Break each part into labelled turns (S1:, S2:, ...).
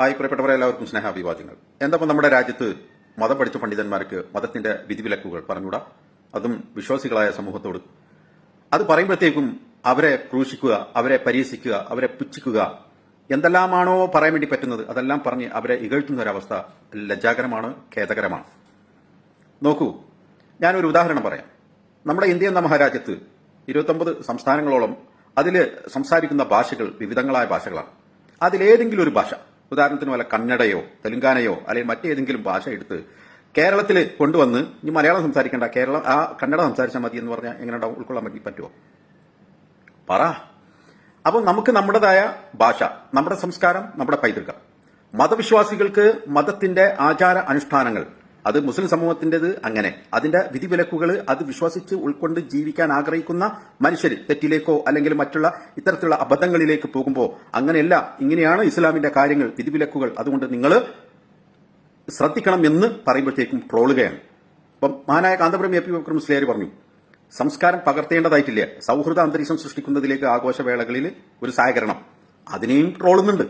S1: Hi പ്രിയപ്പെട്ടവരെ എല്ലാവർക്കും സ്നേഹാഭിവാദ്യങ്ങൾ. എന്താ നമ്മുടെ രാജ്യത്ത് മതം പഠിച്ച പണ്ഡിതന്മാർക്ക് മതത്തിന്റെ വിധിവിലക്കുകൾ പറഞ്ഞുകൂടാ? അതും വിശ്വാസികളായ സമൂഹത്തോട്. അത് പറയുമ്പോഴത്തേക്കും അവരെ ക്രൂശിക്കുക അവരെ പരിഹസിക്കുക അവരെ പുച്ഛിക്കുക. എന്തെല്ലാമാണോ പറയാൻ വേണ്ടി പറ്റുന്നത് അതെല്ലാം പറഞ്ഞ് അവരെ ഇകഴ്ത്തുന്ന ഒരവസ്ഥ ലജ്ജാകരമാണ് ഖേദകരമാണ്. നോക്കൂ ഞാനൊരു ഉദാഹരണം പറയാം. നമ്മുടെ ഇന്ത്യ എന്ന മഹാരാജ്യത്ത് ഇരുപത്തൊമ്പത് സംസ്ഥാനങ്ങളോളം അതിൽ സംസാരിക്കുന്ന ഭാഷകൾ വിവിധങ്ങളായ ഭാഷകളാണ്. അതിലേതെങ്കിലും ഒരു ഭാഷ. ഉദാഹരണത്തിന് വല്ല കന്നഡയോ തെലുങ്കാനയോ അല്ലെങ്കിൽ മറ്റേതെങ്കിലും ഭാഷ എടുത്ത് കേരളത്തിൽ കൊണ്ടുവന്ന് ഇനി മലയാളം സംസാരിക്കേണ്ട. കേരളം ആ കന്നഡ സംസാരിച്ചാൽ മതി എന്ന് പറഞ്ഞാൽ എങ്ങനെ ഉൾക്കൊള്ളാൻ പറ്റി പറ്റുമോ പറ. അപ്പോൾ നമുക്ക് നമ്മുടേതായ ഭാഷ നമ്മുടെ സംസ്കാരം നമ്മുടെ പൈതൃകം. മതവിശ്വാസികൾക്ക് മതത്തിന്റെ ആചാര അനുഷ്ഠാനങ്ങൾ അത് മുസ്ലിം സമൂഹത്തിന്റെത് അങ്ങനെ. അതിന്റെ വിധിവിലക്കുകൾ അത് വിശ്വസിച്ച് ഉൾക്കൊണ്ട് ജീവിക്കാൻ ആഗ്രഹിക്കുന്ന മനുഷ്യർ തെറ്റിലേക്കോ അല്ലെങ്കിൽ മറ്റുള്ള ഇത്തരത്തിലുള്ള അബദ്ധങ്ങളിലേക്ക് പോകുമ്പോൾ അങ്ങനെയല്ല ഇങ്ങനെയാണ് ഇസ്ലാമിന്റെ കാര്യങ്ങൾ വിധിവിലക്കുകൾ. അതുകൊണ്ട് നിങ്ങൾ ശ്രദ്ധിക്കണം എന്ന് പറയുമ്പോഴത്തേക്കും ട്രോളുകയാണ്. അപ്പം മഹാനായ കാന്തപുരം എ പി ബക്കർ പറഞ്ഞു സംസ്കാരം പകർത്തേണ്ടതായിട്ടില്ല. സൗഹൃദ അന്തരീക്ഷം സൃഷ്ടിക്കുന്നതിലേക്ക് ആഘോഷവേളകളിൽ ഒരു സഹകരണം. അതിനെയും ട്രോളുന്നുണ്ട്.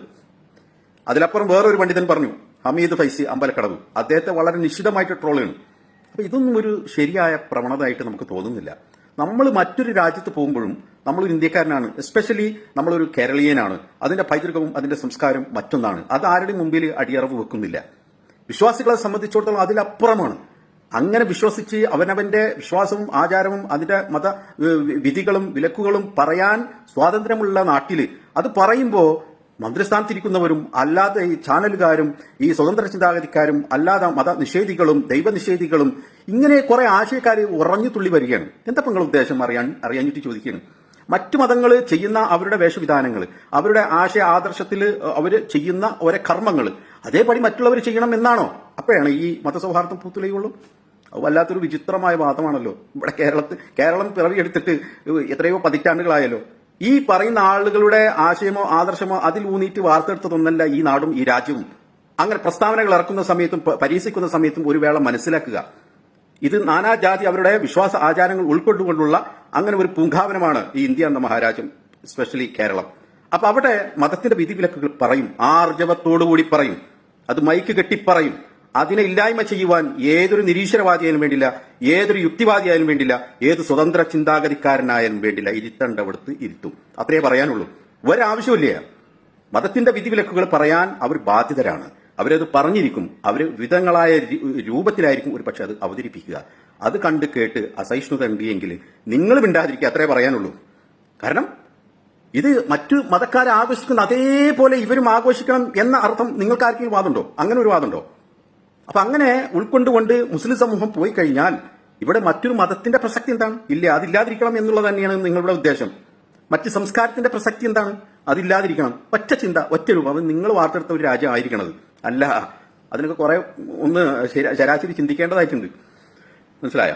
S1: അതിലപ്പുറം വേറൊരു പണ്ഡിതൻ പറഞ്ഞു ഹമീദ് ഫൈസി അമ്പലക്കടവ്. അദ്ദേഹത്തെ വളരെ നിശ്ചിതമായിട്ട് ട്രോളാണ് അപ്പൊ ഇതൊന്നും ഒരു ശരിയായ പ്രവണതയായിട്ട് നമുക്ക് തോന്നുന്നില്ല. നമ്മൾ മറ്റൊരു രാജ്യത്ത് പോകുമ്പോഴും നമ്മളൊരു ഇന്ത്യക്കാരനാണ്. എസ്പെഷ്യലി നമ്മളൊരു കേരളീയനാണ്. അതിന്റെ പൈതൃകവും അതിന്റെ സംസ്കാരവും മറ്റൊന്നാണ്. അത് ആരുടെയും മുമ്പിൽ അടിയറവ് വെക്കുന്നില്ല. വിശ്വാസികളെ സംബന്ധിച്ചിടത്തോളം അതിലപ്പുറമാണ്. അങ്ങനെ വിശ്വസിച്ച് അവനവന്റെ വിശ്വാസവും ആചാരവും അതിന്റെ മത വിധികളും വിലക്കുകളും പറയാൻ സ്വാതന്ത്ര്യമുള്ള നാട്ടിൽ അത് പറയുമ്പോൾ മന്ത്രിസ്ഥാനത്തിരിക്കുന്നവരും അല്ലാതെ ഈ ചാനലുകാരും ഈ സ്വതന്ത്ര ചിന്താഗതിക്കാരും അല്ലാതെ മത നിഷേധികളും ദൈവനിഷേധികളും ഇങ്ങനെ കുറെ ആശയക്കാർ ഉറഞ്ഞു തുള്ളി വരികയാണ്. എന്താ നിങ്ങളുടെ ഉദ്ദേശം? അറിയാൻ അറിയാഞ്ഞിട്ട് ചോദിക്കുകയാണ്. മറ്റു മതങ്ങൾ ചെയ്യുന്ന അവരുടെ വേഷവിധാനങ്ങൾ അവരുടെ ആശയ ആദർശത്തിൽ അവർ ചെയ്യുന്ന ഓരോ കർമ്മങ്ങൾ അതേപടി മറ്റുള്ളവർ ചെയ്യണം എന്നാണോ? അപ്പോഴാണ് ഈ മതസൗഹാർദ്ദം പൂത്തുലയുള്ളൂ. വല്ലാത്തൊരു വിചിത്രമായ വാദമാണല്ലോ. ഇവിടെ കേരളത്തിൽ കേരളം പിറവിയെടുത്തിട്ട് എത്രയോ പതിറ്റാണ്ടുകളായല്ലോ. ഈ പറയുന്ന ആളുകളുടെ ആശയമോ ആദർശമോ അതിൽ ഊന്നിയിട്ട് വാർത്തെടുത്തതൊന്നല്ല ഈ നാടും ഈ രാജ്യവും. അങ്ങനെ പ്രസ്താവനകൾ ഇറക്കുന്ന സമയത്തും പരീക്ഷിക്കുന്ന സമയത്തും ഒരു വേള മനസ്സിലാക്കുക. ഇത് നാനാജാതി അവരുടെ വിശ്വാസ ആചാരങ്ങൾ ഉൾക്കൊണ്ടുകൊണ്ടുള്ള അങ്ങനെ ഒരു പൂങ്കാവനമാണ് ഈ ഇന്ത്യ എന്ന മഹാരാജ്യം സ്പെഷ്യലി കേരളം. അപ്പൊ അവിടെ മതത്തിന്റെ വിധിവിലക്കുകൾ പറയും ആർജവത്തോടുകൂടി പറയും അത് മൈക്ക് കെട്ടി പറയും. അതിനെ ഇല്ലായ്മ ചെയ്യുവാൻ ഏതൊരു നിരീശ്വരവാദിയായാലും വേണ്ടില്ല ഏതൊരു യുക്തിവാദിയായാലും വേണ്ടില്ല ഏത് സ്വതന്ത്ര ചിന്താഗതിക്കാരനായാലും വേണ്ടില്ല. ഇരുത്തേണ്ടവിടത്ത് ഇരുത്തും. അത്രേ പറയാനുള്ളൂ. ഒരാവശ്യമില്ല മതത്തിന്റെ വിധിവിലക്കുകൾ പറയാൻ അവർ ബാധ്യതരാണ്. അവരത് പറഞ്ഞിരിക്കും. അവർ വിധങ്ങളായ രൂപത്തിലായിരിക്കും ഒരു പക്ഷെ അത് അവതരിപ്പിക്കുക. അത് കണ്ട് കേട്ട് അസഹിഷ്ണുത ഉണ്ടെങ്കിൽ നിങ്ങൾ മിണ്ടാതിരിക്കുക. അത്രേ പറയാനുള്ളൂ. കാരണം ഇത് മറ്റു മതക്കാരെ ആഘോഷിക്കുന്ന അതേപോലെ ഇവരും ആഘോഷിക്കണം എന്ന അർത്ഥം നിങ്ങൾക്ക് ആർക്കെങ്കിലും വാദമുണ്ടോ? അങ്ങനെ ഒരു വാദമുണ്ടോ? അപ്പൊ അങ്ങനെ ഉൾക്കൊണ്ടുകൊണ്ട് മുസ്ലിം സമൂഹം പോയി കഴിഞ്ഞാൽ ഇവിടെ മറ്റൊരു മതത്തിന്റെ പ്രസക്തി എന്താണ്? ഇല്ല അതില്ലാതിരിക്കണം എന്നുള്ളത് തന്നെയാണ് നിങ്ങളുടെ ഉദ്ദേശം. മറ്റ് സംസ്കാരത്തിന്റെ പ്രസക്തി എന്താണ്? അതില്ലാതിരിക്കണം. ഒറ്റ ചിന്ത ഒറ്റ രൂപം. നിങ്ങൾ വാർത്തെടുത്ത ഒരു രാജ്യം ആയിരിക്കണത്. അല്ല അതിനൊക്കെ കുറെ ഒന്ന് ശരാ- ശരാശരി ചിന്തിക്കേണ്ടതായിട്ടുണ്ട്. മനസ്സിലായോ?